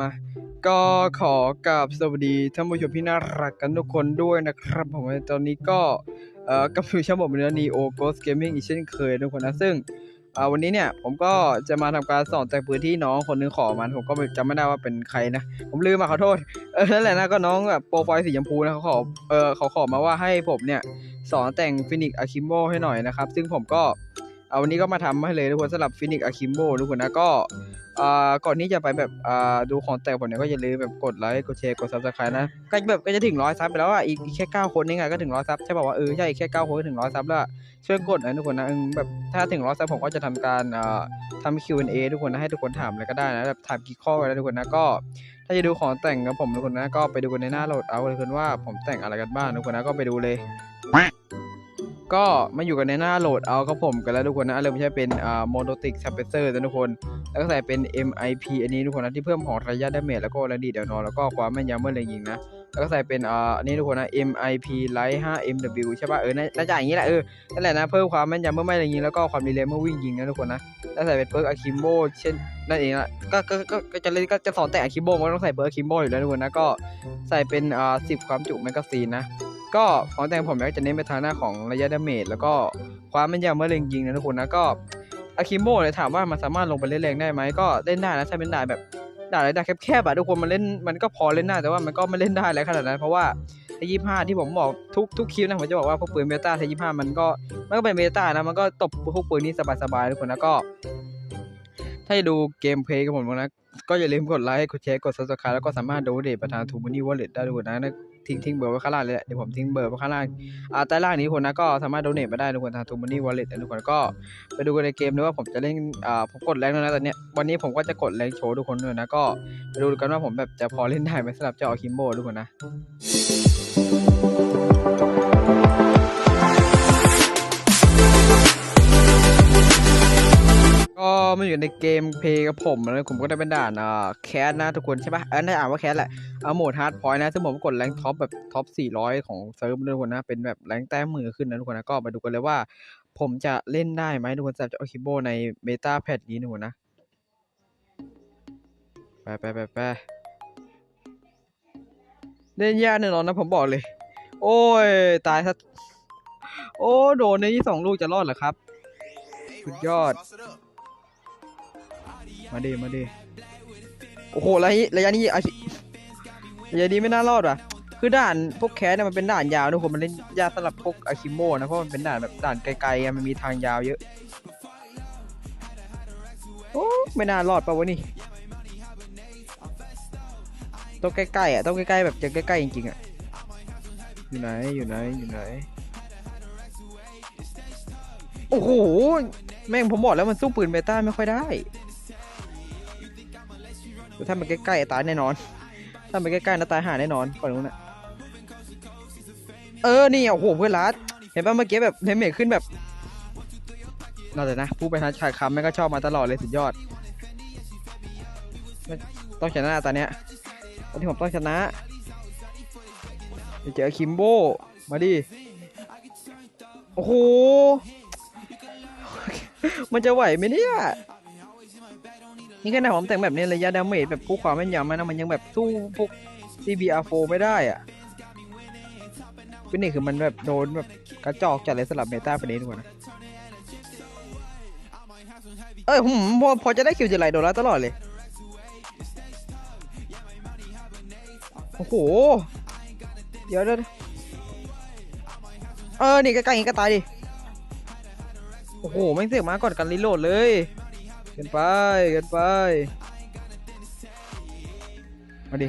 มา ก็ขอกราบสวัสดีท่านผู้ชมที่น่ารักกันทุกคนด้วยนะครับ ผมตอนนี้ก็เอ่อกับอยู่ช่องผมเนื้อนีโอโกสเกมมิ่งอีกเช่นเคยทุกคนนะซึ่งวันนี้เนี่ยผมก็จะมาทำการสอนแต่งปืนที่น้องคนนึงขอมาผมก็จำไม่ได้ว่าเป็นใครนะผมลืมมาขอโทษเออนั่นแหละนะก็น้องแบบโปรไฟล์สีชมพูนะเขาขอเออเขาขอมาว่าให้ผมเนี่ยสอนแต่งฟินิกอะคิมโบให้หน่อยนะครับ ซึ่งผมก็ เอาวันนี้ก็มาทำให้เลยทุกคนสำหรับฟินิกอะคิมโบทุกคนนะก็อ่าก่อนที่จะไปแบบอ่าดูของแต่งผมเนี่ยก็อย่าลืมแบบกดไลค์กดแชร์กดซับสไครต์นะก็แบบก็จะถึงร้อยซับไปแล้วอะอีกแค่เก้าคนนี่ไงก็ถึงร้อยซับใช่ป่าวว่าเออใช่แค่เก้าคนก็ถึงร้อยซับแล้วช่วยกดหนะทุกคนนะเออแบบถ้าถึงร้อยซับผมก็จะทำการอ่าทำ Q&A ทุกคนนะให้ทุกคนถามอะไรก็ได้นะแบบถามกี่ข้อก็ได้ทุกคนนะก็ถ้าจะดูของแต่งกับผมทุกคนนะก็ไปดูกันในหน้าโหลดเอาเลยคนว่าผมแต่งอะไรกันบ้างทุกคนนะก็ไปดูเลย ก็มาอยู่กันในหน้าโหลดเอาครับผมกันแล้วทุกคนนะเริ่มใช้เป็นอ่าโมโนติกซับเปเซอร์ทุกคน แล้วก็ใส่เป็น MIP อันนี้ทุกคนนะที่เพิ่มของระยะดาเมจแล้วก็ระดีเดี๋ยวนอนแล้วก็ความแม่นยำเมื่อเล็งยิงนะแล้วก็ใส่เป็นอ่าอันนี้ทุกคนนะ MIP Light 5 MW ใช่ป่ะเออน่าจะอย่างนี้แหละเออนั่นแหละนะเพิ่มความแม่นยำเมื่อไม่เล็งยิงแล้วก็ความดีเลย์เมื่อวิ่งยิงนะทุกคนนะแล้วใส่เป็นเพิร์กอะคิมโบเช่นนั่นเองละก็ก็ก็จะเล่นก็จะสอนแต่อะคิมโบมันก็ต้องใส่เพิร์กอะคิมโบอยู่แล้วทุกคนนะก็ใส่เป็นอ่า10ความจุแมกกาซีนนะ ก็ของแต่งผมก็จะเน้นไปทางหน้าของระยะดาเมจแล้วก็ความแม่นยำเมื่อเล็งยิงนะทุกคนนะก็อะคิมโบเลยถามว่ามันสามารถลงไปเล่นแรงได้ไหมก็เล่นได้นะถ้าเป็นด่านแบบด่านอะไรด่านแคบๆอะทุกคนมันเล่นมันก็พอเล่นได้แต่ว่ามันก็ไม่เล่นได้แล้วขนาดนั้นเพราะว่าไอ้ยี่ห้าที่ผมบอกทุกทุกคลิปนะผมจะบอกว่าพวกปืนเบต้าทยี่ห้ามันก็มันก็เป็นเบต้านะมันก็ตบพวกปืนนี้สบายๆทุกคนนะก็ ถ้าจะดูเกมเพลย์กับผมนะ ก็อย่าลืมกดไลค์ กดแชร์ กด subscribe แล้วก็สามารถดูเดทประธานทูมันนี่วอลเล็ตได้ทุกคนนะนะ ทิ้งทิ้งเบอร์ไว้ข้างล่างเลยแหละเดี๋ยวผมทิ้งเบอร์ไว้ข้างล่าง อ่า ใต้ล่างนี้คนนะ ก็สามารถโดเนทมาได้ทุกคนทางทูมันนี่วอลเล็ตทุกคนก็ไปดูกันในเกมด้วยว่าผมจะเล่น อ่า ผมกดแรงแล้วนะตอนเนี้ย วันนี้ผมก็จะกดแรงโชว์ทุกคนด้วยนะ ก็ไปดูกันว่าผมแบบจะพอเล่นได้ไหมสำหรับเจ้าคิมโบทุกคนนะ ก็มาอยู่ในเกมเพย์กับผมนะผมก็ได้เป็นด่านอ่าแคสนะทุกคนใช่ปะเออน่าอ่านว่าแคสแหละเอาโหมดฮาร์ดพอยต์นะ ซึ่งผมกดแรงท็อปแบบท็อป 400 ของเซิร์ฟด้วยทุกคนนะ เป็นแบบแรงแต้มมือขึ้นนะทุกคนนะ ก็มาดูกันเลยว่า ผมจะเล่นได้ไหมทุกคนสำหรับโอคิโบในเบต้าแพทนี้ทุกคนนะ ไปไปไปไปเล่นยากแน่นอนนะผมบอกเลย โอ้ย ตายซะโอ้ โดนในที่สองลูกจะรอดเหรอครับ สุดยอด มาดิมาดิโอ้โหระยะระยะนี้อาชิระยะนี้ไม่น่ารอดว่ะ คือด่านพวกแคสเนี่ยมันเป็นด่านยาวทุกคนมันเล่นยากสำหรับพวกอาคิโมนะเพราะมันเป็นด่านแบบด่านไกลๆอะมันมีทางยาวเยอะโอ้ไม่น่ารอดป่ะวะนี่ต้องใกล้ๆอะต้องใกล้ๆแบบจะใกล้ๆจริงๆอะอยู่ไหนอยู่ไหนอยู่ไหนโอ้โหแม่งผมบอกแล้วมันสู้ปืนเบต้าไม่ค่อยได้ ถ้ามันใกล้ๆตายแน่นอน ถ้ามันใกล้ๆนะตายหาแน่นอนก่อนนู้นนะเออนี่อะโอ้โหเพื่อนรัดเห็นป่ะเมื่อกี้แบบเทมเมทขึ้นแบบน่าจะนะผู้ไปทันชายคำแม่ก็ชอบมาตลอดเลยสุดยอด ต้องชนะตอนเนี้ยตอนที่ผมต้องชนะเจอคิมโบมาดิโอ้โหมันจะไหวไหมเนี่ย นี่ขนาดผมแต่งแบบนี้ระยะดาเมจแบบผู้ความแม่นยำมันนะมันยังแบบสู้พวก CBR4 ไม่ได้อะเป็นนี่คือมันแบบโดนแบบกระจอกจัดเลยสลับเมตาไปนี้ทุกคนนะเอ้ยผมพอพอจะได้คิวจะไหลโดนแล้วตลอดเลย โอ้โห เดี๋ยวเดี๋ยวเออ นี่ใกล้ๆอย่างนี้ก็ตายดิ โอ้โห ไม่เสียมาก่อนกันรีโหลดเลย กินไปกินไป มาดิ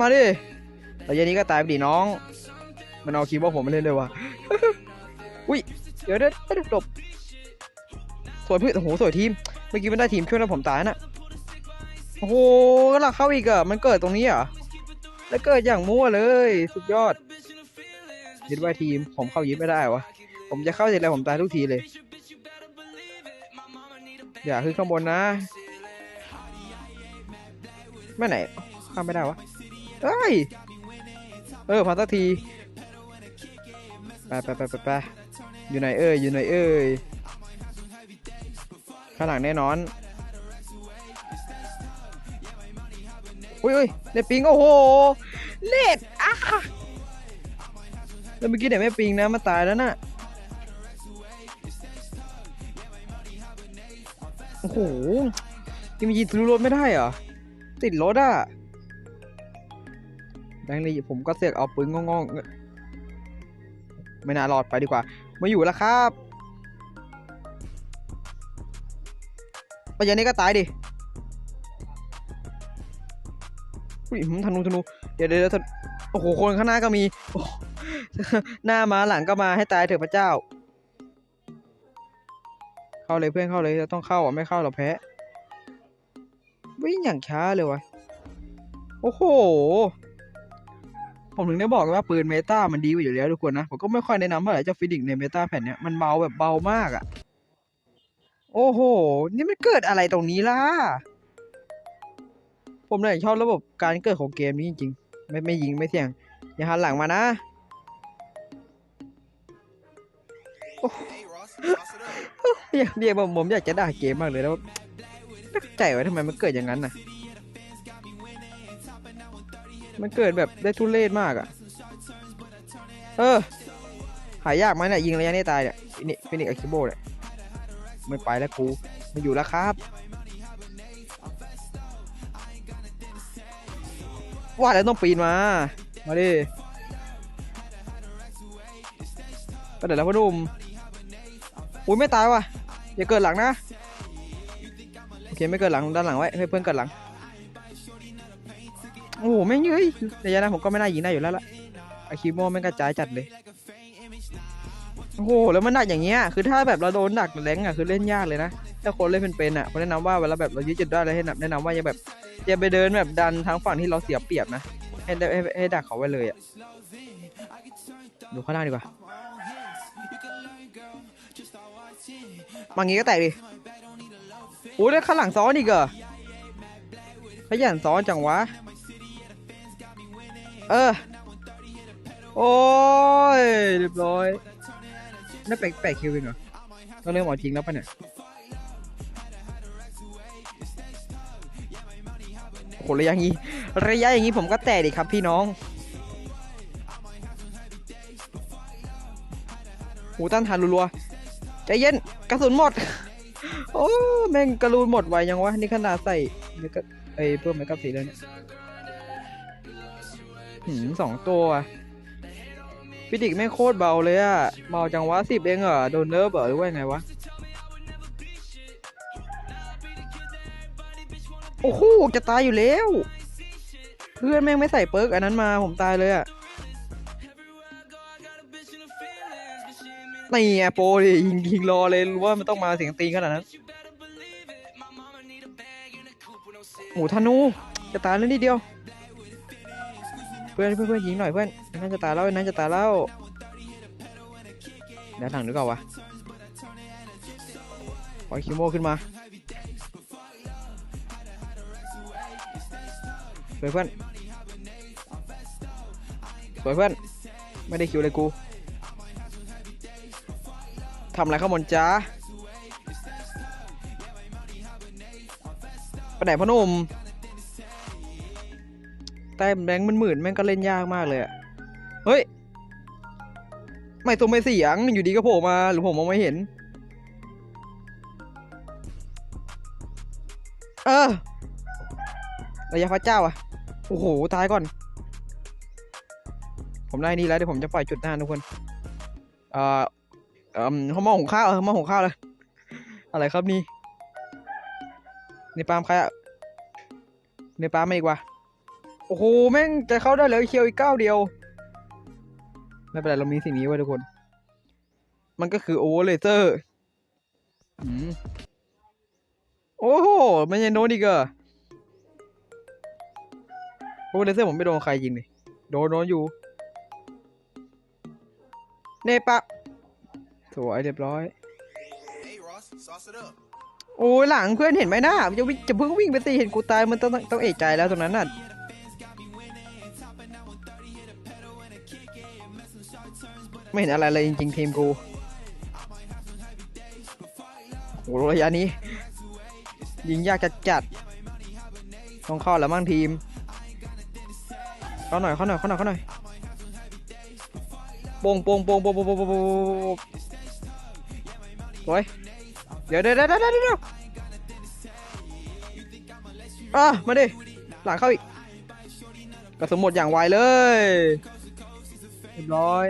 มาดิแต่ยันนี้ก็ตายไปดิน้อง มันเอาคีย์บอร์ดผมมาเล่นเลยว่ะ อุ้ย เดี๋ยวเดี๋ยวหลบสวยเพื่อนโอ้โหสวยทีม เมื่อกี้มันได้ทีมช่วยแล้วผมตายนะโอ้โหกำลังเข้าอีกอะมันเกิดตรงนี้เหรอแล้วเกิดอย่างมั่วเลย สุดยอดยึดไว้ทีม ผมเข้ายึดไม่ได้วะ ผมจะเข้าเสร็จแล้วผมตายทุกทีเลย อย่าขึ้นข้างบนนะไม่ไหนข้ามไม่ได้วะเฮ้ยเออพอสักทีไปไปไปไปไปอยู่ไหนเอ้ยอยู่ไหนเอ้ยข้างหลังแน่นอนอุ้ยอุ้ยเน็ปิงโอ้โหเล็ดอะแล้วเมื่อกี้เดี๋ยวไม่ปิงนะมาตายแล้วนะ่ะ ยังมียิงทะลุรถไม่ได้เหรอ ติดรถอะแบงค์เลยผมก็เสือกเอาปืนงงๆไม่น่ารอดไปดีกว่า มาอยู่แล้วครับไปอย่างนี้ก็ตายดิอุ้ยธนูธนู เดี๋ยวเดี๋ยวโอ้โห คนข้างหน้าก็มี หน้ามาหลังก็มาให้ตายเถอะพระเจ้า เข้าเลยเพื่อนเข้าเลยเราต้องเข้าอะไม่เข้าเราแพ้วิ่งอย่างช้าเลยวะโอ้โห ผมถึงได้บอกว่าปืนเมตามันดีกว่าอยู่แล้วทุกคนนะ ผมก็ไม่ค่อยแนะนำเท่าไหร่เจ้าฟิดิกในเมตาแผ่นเนี้ยมันเบาแบบเบามากอะ่ะ โอ้โห นี่มันเกิดอะไรตรงนี้ล่ะ ผมเลยชอบระบบการเกิดของเกมนี้จริงๆ ไม่ไม่ยิงไม่เสี่ยง อย่าหันหลังมานะ อยเรียกผมผมอยากจะด่าเกมมากเลยแล้วไม่ใจว่าทำไมมันเกิดอย่างนั้นน่ะ มันเกิดแบบได้ทุเรศมากอะ่ะ เออ หายากไหมเนี่ยยิงระยะนี้ตายเนี่ยฟินิฟินิกอาคิโบเนี่ยไม่ไปแล้วกูไม่อยู่แล้วครับว่าแล้วต้องปีนมา มาดิไปเดี๋ยวแล้วพ่อหนุ่มอุ้ยไม่ตายว่ะ อย่าเกิดหลังนะโอเคไม่เกิดหลังด้านหลังไว้ให้เพื่อนเกิดหลังโอ้โหแม่งเอ้ยระยะนั้นผมก็ไม่น่ายิงได้อยู่แล้วล่ะอาคิโมแม่งกระจายจัดเลยโอ้โหแล้วมันหนักอย่างเงี้ยคือถ้าแบบเราโดนหนักแรงอะคือเล่นยากเลยนะถ้าคนเล่นเป็นๆอะผมแนะนำว่าเวลาแบบเรายึดจุดได้เลยให้แนะนำว่าอย่าแบบอย่าไปเดินแบบดันทางฝั่งที่เราเสียเปรียบนะให้ได้ให้ให้ดักเขาไว้เลยอะดูข้างล่างดีกว่า บางงี้ก็แตกดิโอ้ยแล้วข้างหลังซ้อนอีกเหรอขยันซ้อนจังวะ เออ โอ้ยเรียบร้อยนั่นแปลกแปลกคิวเองเหรอต้องเริ่มเอาจริงแล้วปะเนี่ยโหระยะอย่างงี้ ระยะอย่างงี้ผมก็แตกดิครับพี่น้องหูต้านทานรัวๆ ใจเย็นกระสุนหมด โอ้แม่งกระสุนหมดไวยังวะ นี่ขนาดใส่นี่ก็ไอ้เพิ่มไมกับสีแล้วเนี่ยหืมสองตัวฟิดิกไม่โคตรเบาเลยอะเบาจังวะสิบเองเหรอ โดนเนิร์ฟเหรอหรือว่าไงวะ โอ้โห จะตายอยู่แล้ว เพื่อนแม่งไม่ใส่เปิร์กอันนั้นมาผมตายเลยอะ นี่ไงโปรดิยิงยิงรอเลยรู้ว่ามันต้องมาเสียงตีนขนาดนั้นโอ้ธนูจะตายแล้วนิดเดียว เพื่อนเพื่อนเพื่อนยิงหน่อยเพื่อนนั่นจะตายแล้วนั่นจะตายแล้วเดี๋ยวถังนึกเอาวะปล่อยคิโมขึ้นมาสวยเพื่อนสวยเพื่อน ไม่ได้คิวเลยกู ทำอะไรข้างบนจ้าไปไหนพ่อหนุ่มแต่แบงค์มันหมื่นแม่งก็เล่นยากมากเลยอะเฮ้ย ไม่ตัวไม่เสียง อยู่ดีก็โผล่มาหรือผมมองไม่เห็น เออระยะพระเจ้าอะโอ้โห ตายก่อน ผมได้นี่แล้วเดี๋ยวผมจะปล่อยจุดหน้าทุกคน เอ่อ เอ่อเขามอหุงข้าวเออมอหุงข้าวเลยอะไรครับนี่ในปาล์มใครอะในปาล์มมาอีกว่ะโอ้โหแม่งจะเข้าได้แล้วเคียวอีกเก้าเดียวไม่เป็นไรเรามีสิ่งนี้ไว้ทุกคน มันก็คือโอเวอร์เลเซอร์อืมโอ้โหมันยังโดนอีกเหรอโอเวอร์เลเซอร์ผมไม่โดนใครยิงเลยโดนโดนอยู่เนปะส วยเรียบร้อย โอ้ยหลังเพื่อนเห็นไหมหน้าจะวิ่งจะเพิ่งวิ่งไปตีเห็นกูตายมันต้องต้องเอกใจแล้วตรงนั้นน่ะไม่เห็นอะไรเลยจริงๆทีมกูโอ้ระยะนี้ ยิงยากจัดจัดต้องข้อแล้วมั่งทีมเข้าหน่อยเข้าหน่อยเข้าหน่อยเข้าหน่อยโป่งโป่งโป่งโป่งโป่งโป่ง สวยเดี๋ยวเดี๋ยวเดี๋ยวเดี๋ยวเดี๋ยวอะมาดิ หลังเข้าอีก กระสุนหมดอย่างไวเลยเรียบร้อย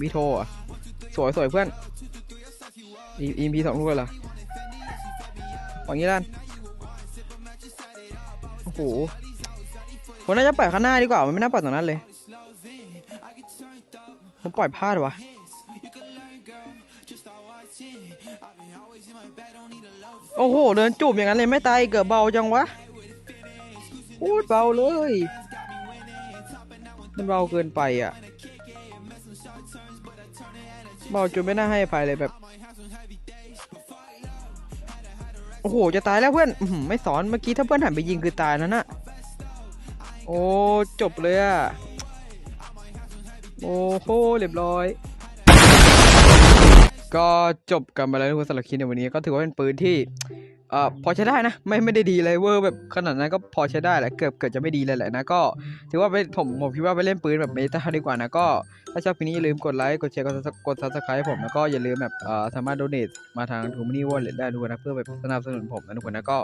มีโทรอะ สวยสวยเพื่อนอีอีพีสองลูกเลยเหรอวางงี้ด้านโอ้โหผมน่าจะปล่อยข้างหน้าดีกว่า มันไม่น่าปล่อยตรงนั้นเลยผมปล่อยพลาดวะ โอ้โห เดินจูบอย่างนั้นเลยไม่ตายเกิดเบาจังวะโอ้ยเบาเลยมันเบาเกินไปอะ เบาจนไม่น่าให้อภัยเลยแบบ โอ้โห จะตายแล้วเพื่อนอื้อหือไม่สอนเมื่อกี้ถ้าเพื่อนหันไปยิงคือตายแล้วนะโอ้ จบเลยอะ โอ้โหเรียบร้อย ก็จบกันไปแล้วทุกคนสำหรับคลิปในวันนี้ก็ถือว่าเป็นปืนที่เอ่อพอใช้ได้นะ ไม่ไม่ได้ดีเลยเวอร์แบบขนาดนั้นก็พอใช้ได้แหละเกือบเกือบจะไม่ดีเลยแหละนะก็ ถือว่าไปผมผมคิดว่าไปเล่นปืนแบบเมตาดีกว่านะก็ ถ้าชอบคลิปนี้อย่าลืมกดไลค์ กดแชร์ กด Subscribe กดซับสไครต์ผม แล้วก็อย่าลืมแบบเอ่อสามารถโดเนทมาทางทูมินี่วอลเล็ตได้ทุกคนนะ เพื่อแบบสนับสนุนผมนะทุกคนนะก็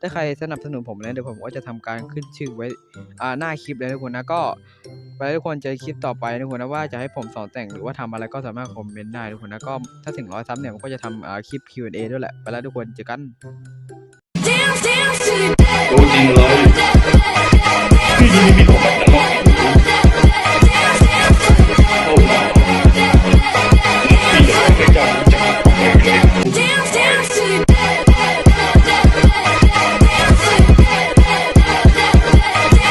ถ้าใครสนับสนุนผมนะเดี๋ยวผมก็จะทำการขึ้นชื่อไว้อ่าหน้าคลิปเลยทุกคนนะก็ไปทุกคนเจอคลิปต่อไปนะทุกคนนะว่าจะให้ผมสอนแต่งหรือว่าทำอะไรก็สามารถคอมเมนต์ได้ทุกคนนะก็ถ้าถึงร้อยซับเนี่ยผมก็จะทำอ่าคลิป Q&A ด้วยแหละไปแล้วทุกคนเจอกัน Dance, dance to the dead. ตัวจริงเลย ที่นี่มีของแบบนั้น